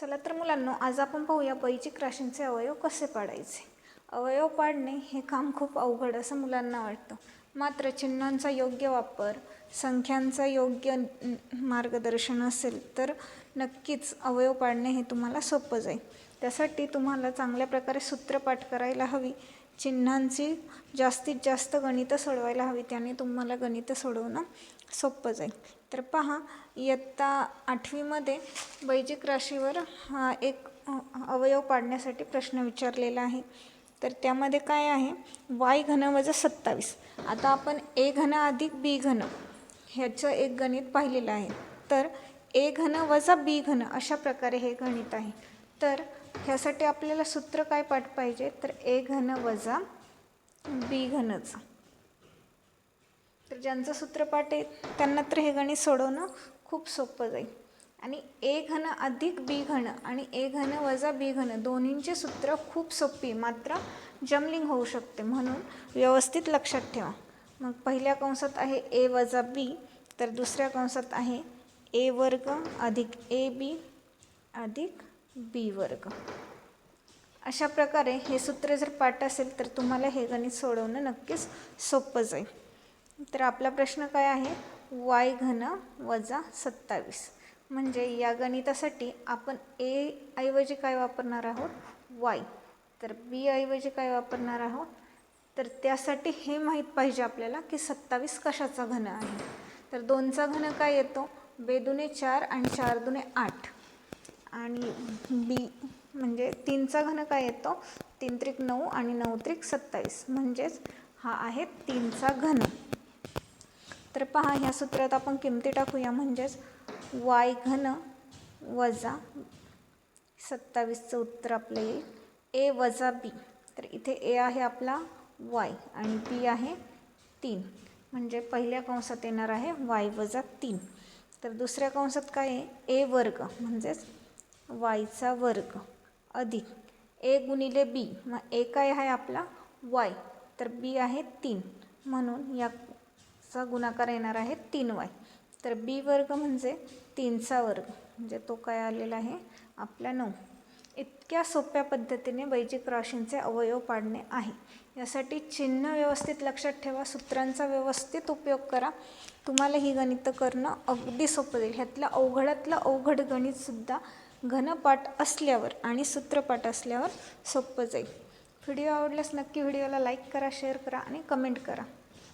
चला तर मुलांनो आज आपण पाहूया बैजिक राशींचे अवयव कसे पाडायचे. अवयव पाडणे हे काम खूप अवघड असं मुलांना वाटतं. मात्र चिन्हांचा योग्य वापर संख्यांचा योग्य मार्गदर्शन असेल तर नक्कीच अवयव पाडणे हे तुम्हाला सोपं जाईल. त्यासाठी तुम्हाला चांगल्या प्रकारे सूत्रपाठ करायला हवी. चिन्हांची जास्तीत जास्त गणितं सोडवायला हवी त्याने तुम्हाला गणितं सोडवणं सोपं जाईल. तर पहा इयत्ता आठवीमध्ये बैजिक राशीवर हा एक अवयव पाडण्यासाठी प्रश्न विचारलेला आहे. तर त्यामध्ये काय आहे? वाय घन वजा सत्तावीस. आता आपण ए घन अधिक बी घन ह्याचं एक गणित पाहिलेलं आहे. तर ए घन वजा बी घन अशा प्रकारे हे गणित आहे. तर ह्यासाठी आपल्याला सूत्र काय पाठ पाहिजे? तर ए घन वजा बी घनचं. तर ज्यांचं सूत्रपाठ आहे त्यांना तर हे गणित सोडवणं खूप सोपं जाईल. आणि ए घन अधिक बी घन आणि ए घन वजा बी घन दोन्हींचे सूत्र खूप सोपी मात्र जमलिंग होऊ शकते म्हणून व्यवस्थित लक्षात ठेवा. मग पहिल्या कंसात आहे ए वजा बी तर दुसऱ्या कंसात आहे ए वर्ग अधिक ए बी अधिक बी वर्ग. अशा प्रकारे हे सूत्र जर पाठ असेल तर तुम्हाला हे गणित सोडवणं नक्कीच सोपं जाईल. तर आपला प्रश्न काय आहे? वाय घन वजा सत्तावीस. म्हणजे या गणितासाठी आपण ए ऐवजी काय वापरणार आहोत? वाय. तर बी ऐवजी काय वापरणार आहोत? तर त्यासाठी हे माहीत पाहिजे आपल्याला की सत्तावीस कशाचा घन आहे? तर दोनचा घन काय येतो? बेदुने चार आणि चार दुने आठ. आणि बी म्हणजे तीनचा घन काय येतो? तीन त्रिक नऊ आणि नऊ त्रिक सत्तावीस. म्हणजेच हा आहे तीनचा घन. तर पहा ह्या सूत्रात आपण किमती टाकूया. म्हणजेच वाय घन वजा सत्तावीसचं उत्तर आपलं येईल. ए वजा बी. तर इथे ए आहे आपला वाय आणि बी आहे तीन. म्हणजे पहिल्या कंसात येणार आहे वाय वजा तीन. तर दुसऱ्या कंसात काय आहे? ए वर्ग. म्हणजेच वायचा वर्ग अधिक ए गुणिले बी. मग ए काय आहे आपला? वाय. तर बी आहे तीन. म्हणून या चा गुणाकार येणार आहे तीन वाय. तर बी वर्ग म्हणजे तीनचा वर्ग म्हणजे तो काय आलेला आहे? आपला नऊ. इतक्या सोप्या पद्धतीने वैजिक राशींचे अवयव पाडणे आहे. यासाठी चिन्ह व्यवस्थित लक्षात ठेवा सूत्रांचा व्यवस्थित उपयोग करा. तुम्हाला ही गणितं करणं अगदी सोपं जाईल. ह्यातलं अवघडातलं अवघड गणितसुद्धा घनपाठ असल्यावर आणि सूत्रपाठ असल्यावर सोपं जाईल. व्हिडिओ आवडल्यास नक्की व्हिडिओला लाईक करा शेअर करा आणि कमेंट करा.